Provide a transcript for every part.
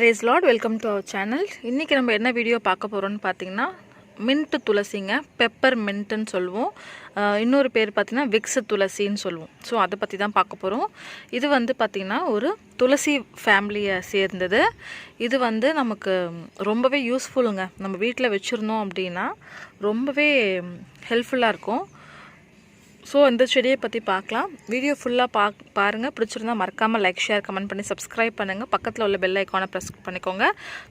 Praise lord welcome to our channel இன்றைக்கி நம்ம என்ன வீடியோ பார்க்க போகிறோம்னு பார்த்தீங்கன்னா மின்ட்டு துளசிங்க பெப்பர் மின்ட்டுன்னு சொல்லுவோம். இன்னொரு பேர் பார்த்திங்கன்னா விக்ஸ் துளசின்னு சொல்லுவோம். ஸோ அதை பற்றி தான் பார்க்க போகிறோம் இது வந்து பார்த்திங்கன்னா ஒரு துளசி ஃபேமிலியை சேர்ந்தது. இது வந்து நமக்கு ரொம்பவே யூஸ்ஃபுல்லுங்க நம்ம வீட்டில் வச்சுருந்தோம் அப்படின்னா ரொம்பவே ஹெல்ப்ஃபுல்லாக இருக்கும். ஸோ இந்த செடியை பற்றி பார்க்கலாம். வீடியோ ஃபுல்லாக பா பாருங்கள் பிடிச்சிருந்தா மறக்காமல் லைக் ஷேர் கமெண்ட் பண்ணி சப்ஸ்கிரைப் பண்ணுங்கள் பக்கத்தில் உள்ள பெல் ஐக்கானை ப்ரெஸ் பண்ணிக்கோங்க.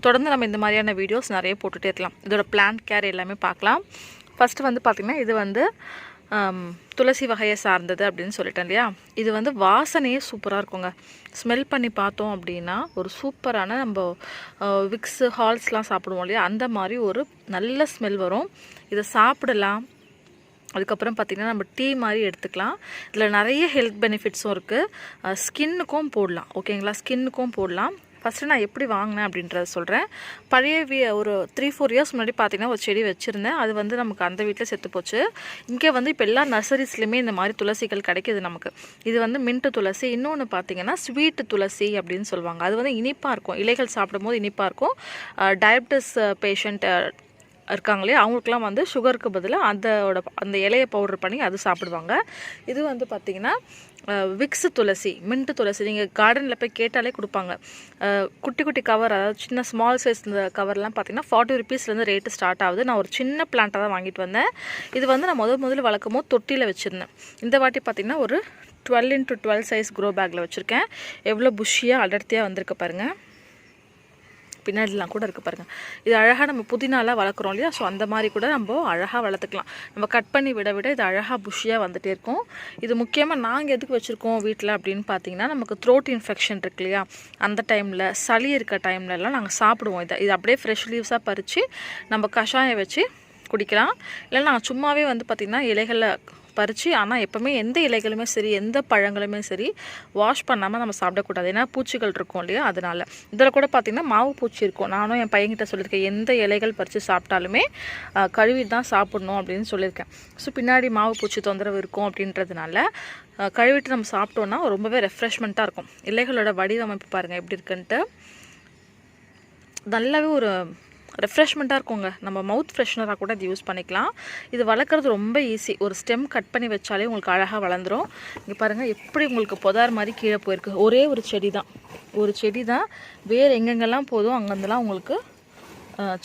தொடர்ந்து நம்ம இந்த மாதிரியான வீடியோஸ் நிறைய போட்டுகிட்டே இருக்கலாம். இதோட பிளான்ட் கேர் எல்லாமே பார்க்கலாம். ஃபஸ்ட்டு வந்து பார்த்திங்கன்னா இது வந்து துளசி வகையை சார்ந்தது அப்படின்னு சொல்லிட்டேன் இல்லையா? இது வந்து வாசனையே சூப்பராக இருக்குங்க. ஸ்மெல் பண்ணி பார்த்தோம் அப்படின்னா ஒரு சூப்பரான நம்ம விக்ஸு ஹால்ஸ்லாம் சாப்பிடுவோம் இல்லையா? அந்த மாதிரி ஒரு நல்ல ஸ்மெல் வரும். இதை சாப்பிடலாம். அதுக்கப்புறம் பார்த்திங்கன்னா நம்ம டீ மாதிரி எடுத்துக்கலாம். இதில் நிறைய ஹெல்த் பெனிஃபிட்ஸும் இருக்குது ஸ்கின்னுக்கும் போடலாம். ஓகேங்களா ஸ்கின்னுக்கும் போடலாம். ஃபஸ்ட்டு நான் எப்படி வாங்கினேன் அப்படின்றத சொல்கிறேன் பழைய வீ ஒரு த்ரீ ஃபோர் இயர்ஸ் முன்னாடி பார்த்தீங்கன்னா ஒரு செடி வச்சுருந்தேன். அது வந்து நமக்கு அந்த வீட்டில் செத்து போச்சு. இங்கே வந்து இப்போ எல்லா நர்சரிஸ்லையுமே இந்த மாதிரி துளசிகள் கிடைக்கிது நமக்கு. இது வந்து மின்ட்டு துளசி. இன்னொன்று பார்த்தீங்கன்னா ஸ்வீட்டு துளசி அப்படின்னு சொல்லுவாங்க. அது வந்து இனிப்பாக இருக்கும். இலைகள் சாப்பிடும்போது இனிப்பாக இருக்கும். டயபிட்டிஸ் பேஷண்ட் இருக்காங்களே அவங்களுக்குலாம் வந்து சுகருக்கு பதிலாக அதோட அந்த இலையை பவுடர் பண்ணி அது சாப்பிடுவாங்க. இது வந்து பார்த்திங்கன்னா விக்ஸ் துளசி மின்ட்டு துளசி. நீங்கள் கார்டனில் போய் கேட்டாலே கொடுப்பாங்க. குட்டி குட்டி கவர் அதாவது சின்ன ஸ்மால் சைஸ் இந்த கவர்லாம் பார்த்தீங்கன்னா ஃபார்ட்டி ருபீஸ்லேருந்து ரேட்டு ஸ்டார்ட் ஆகுது. நான் ஒரு சின்ன பிளான்ட்டாக தான் வாங்கிட்டு வந்தேன். இது வந்து நான் முதல் முதல்ல வளர்க்கும் போது தொட்டியில் வச்சுருந்தேன். இந்த வாட்டி பார்த்திங்கன்னா ஒரு twelve into twelve size grow பேக்கில் வச்சுருக்கேன். எவ்வளோ புஷ்ஷியாக அடர்த்தியாக வந்திருக்கு பாருங்கள் பின்னாடிலாம் கூட இருக்குது பாருங்கள் இது அழகாக நம்ம புதினாலாம் வளர்க்குறோம் இல்லையா? ஸோ அந்த மாதிரி கூட நம்ம அழகாக வளர்த்துக்கலாம். நம்ம கட் பண்ணி விட விட இது அழகாக புஷியாக வந்துகிட்டே இருக்கும். இது முக்கியமாக நாங்கள் எதுக்கு வச்சுருக்கோம் வீட்டில் அப்படின்னு பார்த்தீங்கன்னா நமக்கு த்ரோட் இன்ஃபெக்ஷன் இருக்கு இல்லையா? அந்த டைமில் சளி இருக்க டைம்லலாம் நாங்கள் சாப்பிடுவோம் இதை. இது அப்படியே ஃப்ரெஷ் லீவ்ஸாக பறித்து நம்ம கஷாயம் வச்சு குடிக்கலாம். இல்லை நான் சும்மாவே வந்து பார்த்திங்கன்னா இலைகளில் பறித்து ஆனால் எப்போவுமே எந்த இலைகளுமே சரி எந்த பழங்களுமே சரி வாஷ் பண்ணாமல் நம்ம சாப்பிடக்கூடாது. ஏன்னா பூச்சிகள் இருக்கும் இல்லையா? அதனால். இதில் கூட பார்த்திங்கன்னா மாவு பூச்சி இருக்கும். நானும் என் பையன்கிட்ட சொல்லியிருக்கேன் எந்த இலைகள் பறித்து சாப்பிட்டாலுமே கழுவிட்டு கழுவி தான் சாப்பிடணும் அப்படின்னு சொல்லியிருக்கேன். ஸோ பின்னாடி மாவு பூச்சி தொந்தரவு இருக்கும் அப்படின்றதுனால கழுவிட்டு நம்ம சாப்பிட்டோன்னா ரொம்பவே ரெஃப்ரெஷ்மெண்ட்டாக இருக்கும். இலைகளோட வடிவமைப்பு பாருங்கள் எப்படி இருக்குன்ட்டு. நல்லாவே ஒரு ரெஃப்ரெஷ்மெண்ட்டாக இருக்குங்க. நம்ம மவுத் ஃப்ரெஷ்னராக கூட இது யூஸ் பண்ணிக்கலாம். இது வளர்க்குறது ரொம்ப ஈஸி ஒரு ஸ்டெம் கட் பண்ணி வச்சாலே உங்களுக்கு அழகாக வளர்ந்துரும். இங்கே பாருங்கள் எப்படி உங்களுக்கு புதார் மாதிரி கீழே போயிருக்கு. ஒரே ஒரு செடி தான் ஒரு செடி தான் வேறு எங்கெங்கெல்லாம் போதும் அங்கேருந்துலாம் உங்களுக்கு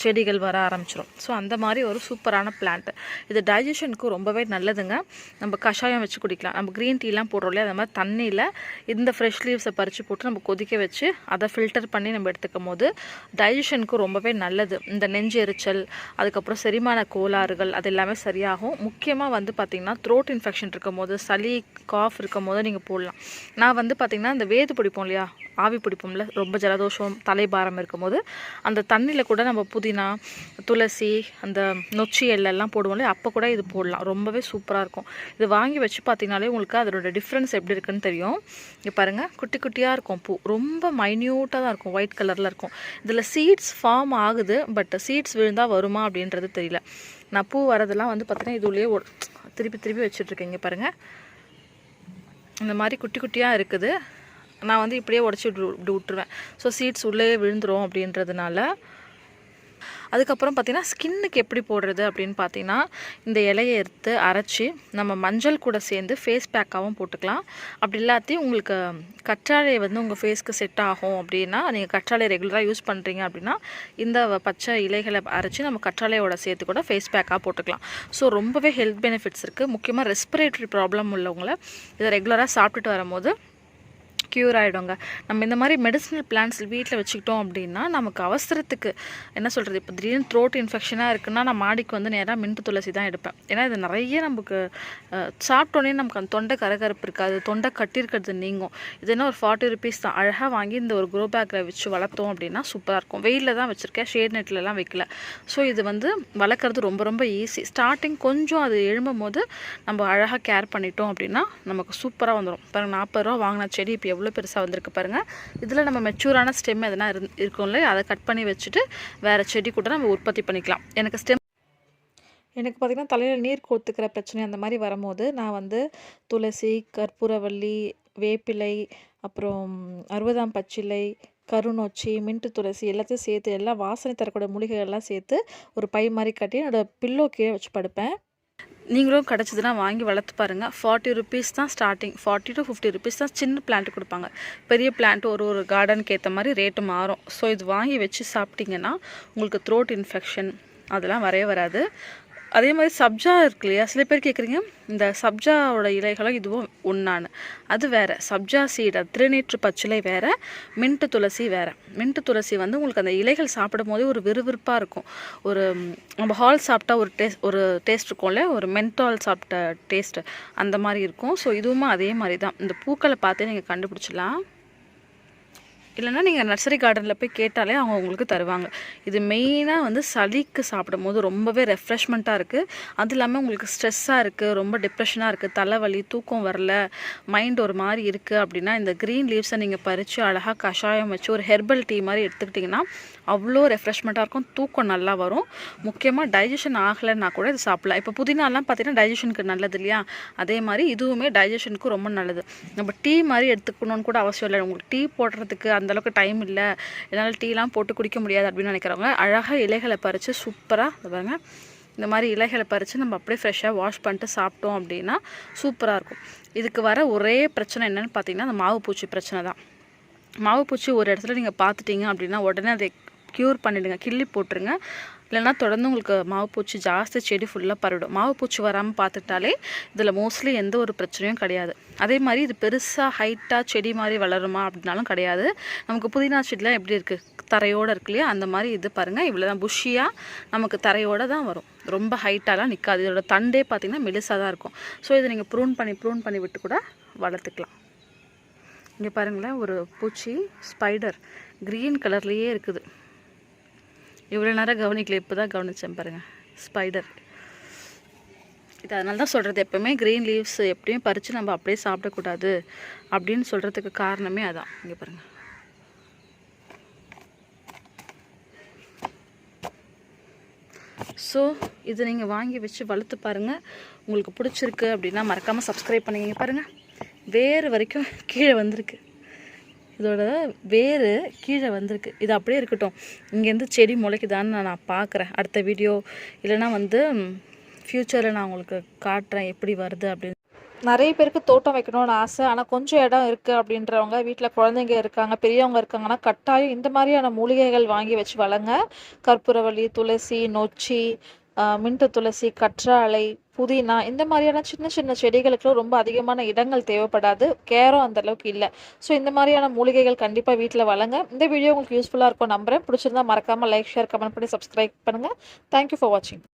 செடிகள் வர ஆரம்பிச்சிடும் ஸோ அந்த மாதிரி ஒரு சூப்பரான பிளான்ட் இது டைஜஷனுக்கு ரொம்பவே நல்லதுங்க. நம்ம கஷாயம் வச்சு குடிக்கலாம். நம்ம க்ரீன் டீலாம் போடுறோம் இல்லையா? அந்த மாதிரி தண்ணியில் இந்த ஃப்ரெஷ் லீவ்ஸை பறித்து போட்டு நம்ம கொதிக்க வச்சு அதை ஃபில்டர் பண்ணி நம்ம எடுத்துக்கும் போது டைஜஷனுக்கு ரொம்பவே நல்லது. இந்த நெஞ்சு எரிச்சல் அதுக்கப்புறம் செரிமான கோளாறுகள் அது எல்லாமே சரியாகும். முக்கியமாக வந்து பார்த்திங்கன்னா த்ரோட் இன்ஃபெக்ஷன் இருக்கும் போது சளி காஃப் இருக்கும் போது நீங்கள் போடலாம். நான் வந்து பார்த்திங்கன்னா இந்த வேது பிடிப்போம் இல்லையா? ஆவி பிடிப்போம்ல ரொம்ப ஜலதோஷம் தலைபாரம் இருக்கும்போது அந்த தண்ணியில் கூட நம்ம புதினா துளசி அந்த நொச்சி எல்லாம் போடுவோம்ல அப்போ கூட இது போடலாம். ரொம்பவே சூப்பராக இருக்கும். இது வாங்கி வச்சு பார்த்தீங்கனாலே உங்களுக்கு அதோட டிஃப்ரென்ஸ் எப்படி இருக்குன்னு தெரியும். இங்கே பாருங்கள் குட்டி குட்டியாக இருக்கும் பூ. ரொம்ப மைன்யூட்டாக தான் இருக்கும். ஒயிட் கலரில் இருக்கும். இதில் சீட்ஸ் ஃபார்ம் ஆகுது பட் சீட்ஸ் விழுந்தால் வருமா அப்படின்றது தெரியல. நான் பூ வரதெல்லாம் வந்து பார்த்தீங்கன்னா இதுலேயே திருப்பி திருப்பி வச்சுட்ருக்கேன் இங்கே பாருங்கள் இந்த மாதிரி குட்டி குட்டியாக இருக்குது. நான் வந்து இப்படியே உடச்சி இப்படி விட்டுருவேன். ஸோ சீட்ஸ் உள்ளே விழுந்துரும் அப்படின்றதுனால அதுக்கப்புறம் பார்த்தீங்கன்னா ஸ்கின்னுக்கு எப்படி போடுறது அப்படின்னு பார்த்தீங்கன்னா இந்த இலையை எடுத்து அரைச்சி நம்ம மஞ்சள் கூட சேர்ந்து ஃபேஸ் பேக்காகவும் போட்டுக்கலாம். அப்படி இல்லாத்தையும் உங்களுக்கு கற்றாழை வந்து உங்கள் ஃபேஸ்க்கு செட் ஆகும் அப்படின்னா நீங்கள் கற்றாழை ரெகுலராக யூஸ் பண்ணுறீங்க அப்படின்னா இந்த பச்சை இலைகளை அரைச்சி நம்ம கற்றாழையோட சேர்த்து கூட ஃபேஸ் பேக்காக போட்டுக்கலாம். ஸோ ரொம்பவே ஹெல்த் பெனிஃபிட்ஸ் இருக்குது முக்கியமாக ரெஸ்பிரேட்டரி ப்ராப்ளம் உள்ளவங்களை இதை ரெகுலராக சாப்பிட்டுட்டு வரும்போது க்யூர் ஆகிடுங்க நம்ம இந்த மாதிரி மெடிசினல் பிளான்ஸ் வீட்டில் வச்சுக்கிட்டோம் அப்படின்னா நமக்கு அவசரத்துக்கு என்ன சொல்கிறது இப்போ திடீர்னு த்ரோட் இன்ஃபெக்ஷனாக இருக்குன்னா நான் மாடிக்கு வந்து நேராக மின்ட்டு துளசி தான் எடுப்பேன். ஏன்னா இது நிறைய நமக்கு சாப்பிட்டோன்னே நமக்கு அந்த தொண்டை கரகரப்பு இருக்காது தொண்டை கட்டியிருக்கிறது நீங்கும். இது என்ன ஒரு ஃபார்ட்டி ருபீஸ் தான். அழகாக வாங்கி இந்த ஒரு க்ரோ பேக்கில் வச்சு வளர்த்தோம் அப்படின்னா சூப்பராக இருக்கும். வெயிலில் தான் வச்சுருக்கேன் ஷேட் நெட்லலாம் வைக்கல. ஸோ இது வந்து வளர்க்குறது ரொம்ப ரொம்ப ஈஸி ஸ்டார்டிங் கொஞ்சம் அது எழும்பும் போது நம்ம அழகாக கேர் பண்ணிட்டோம் அப்படின்னா நமக்கு சூப்பராக வந்துடும் பாருங்க நாற்பது ரூபா வாங்கின செடி இப்போ எவ்வளோ பெருசாக வந்திருக்கு பாருங்கள் இதில் நம்ம மெச்சூரான ஸ்டெம் எதனா இரு இருக்கும்ல அதை கட் பண்ணி வச்சுட்டு வேறு செடி கூட நம்ம உற்பத்தி பண்ணிக்கலாம். எனக்கு ஸ்டெம் எனக்கு பார்த்திங்கன்னா தலையில் நீர் கோத்துக்கிற பிரச்சனை அந்த மாதிரி வரும்போது நான் வந்து துளசி கற்பூரவள்ளி வேப்பிலை அப்புறம் அறுபதாம் பச்சிலை கருநொச்சி மின்ட்டு துளசி எல்லாத்தையும் சேர்த்து எல்லாம் வாசனை தரக்கூடிய மூலிகைகள்லாம் சேர்த்து ஒரு பை மாதிரி கட்டி என்னோடய பில்லோ கீழே வச்சு படுப்பேன். நீங்களும் கிடச்சிதுன்னா வாங்கி வளர்த்து பாருங்கள் ஃபார்ட்டி ருபீஸ் தான் starting forty to fifty rupees தான் சின்ன பிளான்ட் கொடுப்பாங்க. பெரிய பிளான்ட் ஒரு ஒரு கார்டனுக்கு ஏற்ற மாதிரி ரேட்டு மாறும். ஸோ இது வாங்கி வச்சு சாப்பிட்டிங்கன்னா உங்களுக்கு த்ரோட் இன்ஃபெக்ஷன் அதெல்லாம் வரவே வராது. அதே மாதிரி சப்ஜா இருக்கு இல்லையா? சில பேர் கேட்குறீங்க இந்த சப்ஜாவோட இலைகளும் இதுவும் ஒன்றான்னு அது வேறு. சப்ஜா சீட் அது திருநீற்று பச்சிலை வேறு மின்ட்டு துளசி வேறு. மின்ட்டு துளசி வந்து உங்களுக்கு அந்த இலைகள் சாப்பிடும் போதே ஒரு விறுவிறுப்பாக இருக்கும். ஒரு நம்ம ஹால் சாப்பிட்டா ஒரு டேஸ்ட் ஒரு டேஸ்ட் இருக்கும்ல ஒரு மென்டால் சாப்பிட்ட டேஸ்ட்டு அந்த மாதிரி இருக்கும். ஸோ இதுவும் அதே மாதிரி தான். இந்த பூக்களை பார்த்தே நீங்கள் கண்டுபிடிச்சிடலாம். இல்லைன்னா நீங்கள் நர்சரி கார்டனில் போய் கேட்டாலே அவங்க உங்களுக்கு தருவாங்க. இது மெயினாக வந்து சளிக்கு சாப்பிடும் போது ரொம்பவே ரெஃப்ரெஷ்மெண்ட்டாக இருக்குது அது இல்லாமல் உங்களுக்கு ஸ்ட்ரெஸ்ஸாக இருக்குது ரொம்ப டிப்ரெஷனாக இருக்குது தலைவலி தூக்கம் வரல மைண்ட் ஒரு மாதிரி இருக்குது அப்படின்னா இந்த க்ரீன் லீவ்ஸை நீங்கள் பறித்து அழகாக கஷாயம் வச்சு ஒரு ஹெர்பல் டீ மாதிரி எடுத்துக்கிட்டிங்கன்னா அவ்வளோ ரெஃப்ரெஷ்மெண்ட்டாக இருக்கும். தூக்கம் நல்லா வரும். முக்கியமாக டைஜஷன் ஆகலைன்னா கூட இது சாப்பிடலாம். இப்போ புதினாலாம் பார்த்தீங்கன்னா டைஜஷனுக்கு நல்லது இல்லையா? அதே மாதிரி இதுவுமே டைஜஷனுக்கு ரொம்ப நல்லது. நம்ம டீ மாதிரி எடுத்துக்கணும்னு கூட அவசியம் இல்லை. உங்களுக்கு டீ போடுறதுக்கு அந்தளவுக்கு டைம் இல்லை. என்னால் டீலாம் போட்டு குடிக்க முடியாது அப்படின்னு நினைக்கிறவங்க அழகாக இலைகளை பறித்து சூப்பராக பாருங்க. இந்த மாதிரி இலைகளை பறித்து நம்ம அப்படியே ஃப்ரெஷ்ஷாக வாஷ் பண்ணிட்டு சாப்பிட்டோம் அப்படின்னா சூப்பராக இருக்கும். இதுக்கு வர ஒரே பிரச்சனை என்னன்னு பார்த்தீங்கன்னா அந்த மாவு பூச்சி பிரச்சனை தான். மாவு பூச்சி ஒரு இடத்துல நீங்கள் பார்த்துட்டீங்க அப்படின்னா உடனே அதை க்யூர் பண்ணிவிடுங்க கிள்ளி போட்டுருங்க. இல்லைனா தொடர்ந்து உங்களுக்கு மாவு பூச்சி ஜாஸ்தி செடி ஃபுல்லாக பரவிடும். மாவு பூச்சி வராமல் பார்த்துட்டாலே இதில் மோஸ்ட்லி எந்த ஒரு பிரச்சனையும் கிடையாது. அதே மாதிரி இது பெருசாக ஹைட்டாக செடி மாதிரி வளருமா அப்படின்னாலும் கிடையாது. நமக்கு புதினா செடிலாம் எப்படி இருக்குது தரையோடு இருக்கு இல்லையா? அந்த மாதிரி இது பாருங்கள் இவ்வளோ தான் புஷியாக நமக்கு தரையோடு தான் வரும். ரொம்ப ஹைட்டாலாம் நிற்காது இதோட தண்டே பார்த்திங்கன்னா மெலிசாக தான் இருக்கும். ஸோ இதை நீங்கள் ப்ரூன் பண்ணி ப்ரூன் பண்ணி விட்டு கூட வளர்த்துக்கலாம். இங்கே பாருங்களேன். ஒரு பூச்சி ஸ்பைடர் க்ரீன் கலர்லேயே இருக்குது. இவ்வளோ நேரம் கவனிக்கல இப்போ தான் கவனித்தேன் பாருங்கள் ஸ்பைடர் இது அதனால தான் சொல்கிறது எப்போவுமே க்ரீன் லீவ்ஸ் எப்படியும் பறித்து நம்ம அப்படியே சாப்பிடக்கூடாது அப்படின்னு சொல்கிறதுக்கு காரணமே அதான். இங்கே பாருங்கள் ஸோ இது நீங்கள் வாங்கி வச்சு வளர்த்து பாருங்கள் உங்களுக்கு பிடிச்சிருக்கு அப்படின்னா மறக்காமல் சப்ஸ்கிரைப் பண்ணிக்கிங்க பாருங்கள் வேறு வரைக்கும் கீழே வந்திருக்கு. இதோட வேர் கீழே வந்திருக்கு. இது அப்படியே இருக்கட்டும். இங்கேருந்து செடி முளைக்குதான்னு நான் பார்க்குறேன். அடுத்த வீடியோ இல்லைன்னா வந்து ஃப்யூச்சரில் நான் உங்களுக்கு காட்டுறேன் எப்படி வருது அப்படின்னு. நிறைய பேருக்கு தோட்டம் வைக்கணும்னு ஆசை. ஆனால் கொஞ்சம் இடம் இருக்குது அப்படின்றவங்க வீட்டில் குழந்தைங்க இருக்காங்க பெரியவங்க இருக்காங்கன்னா கட்டாயம் இந்த மாதிரியான மூலிகைகள் வாங்கி வச்சு வளங்க கற்பூரவள்ளி துளசி நொச்சி மின்ட்டு துளசி கற்றாழை புதினா இந்த மாதிரியான சின்ன சின்ன செடிகளுக்குலாம் ரொம்ப அதிகமான இடங்கள் தேவைப்படாது. கேரும் அந்த அளவுக்கு இல்லை. ஸோ இந்த மாதிரியான மூலிகைகள் கண்டிப்பாக வீட்டில் வழங்க இந்த வீடியோ உங்களுக்கு யூஸ்ஃபுல்லாக இருக்கும் நம்புறேன். பிடிச்சிருந்தா மறக்காமல் லைக் ஷேர் கமெண்ட் பண்ணி சப்ஸ்கிரைப் பண்ணுங்கள் தேங்க்யூ ஃபார் வாட்சிங்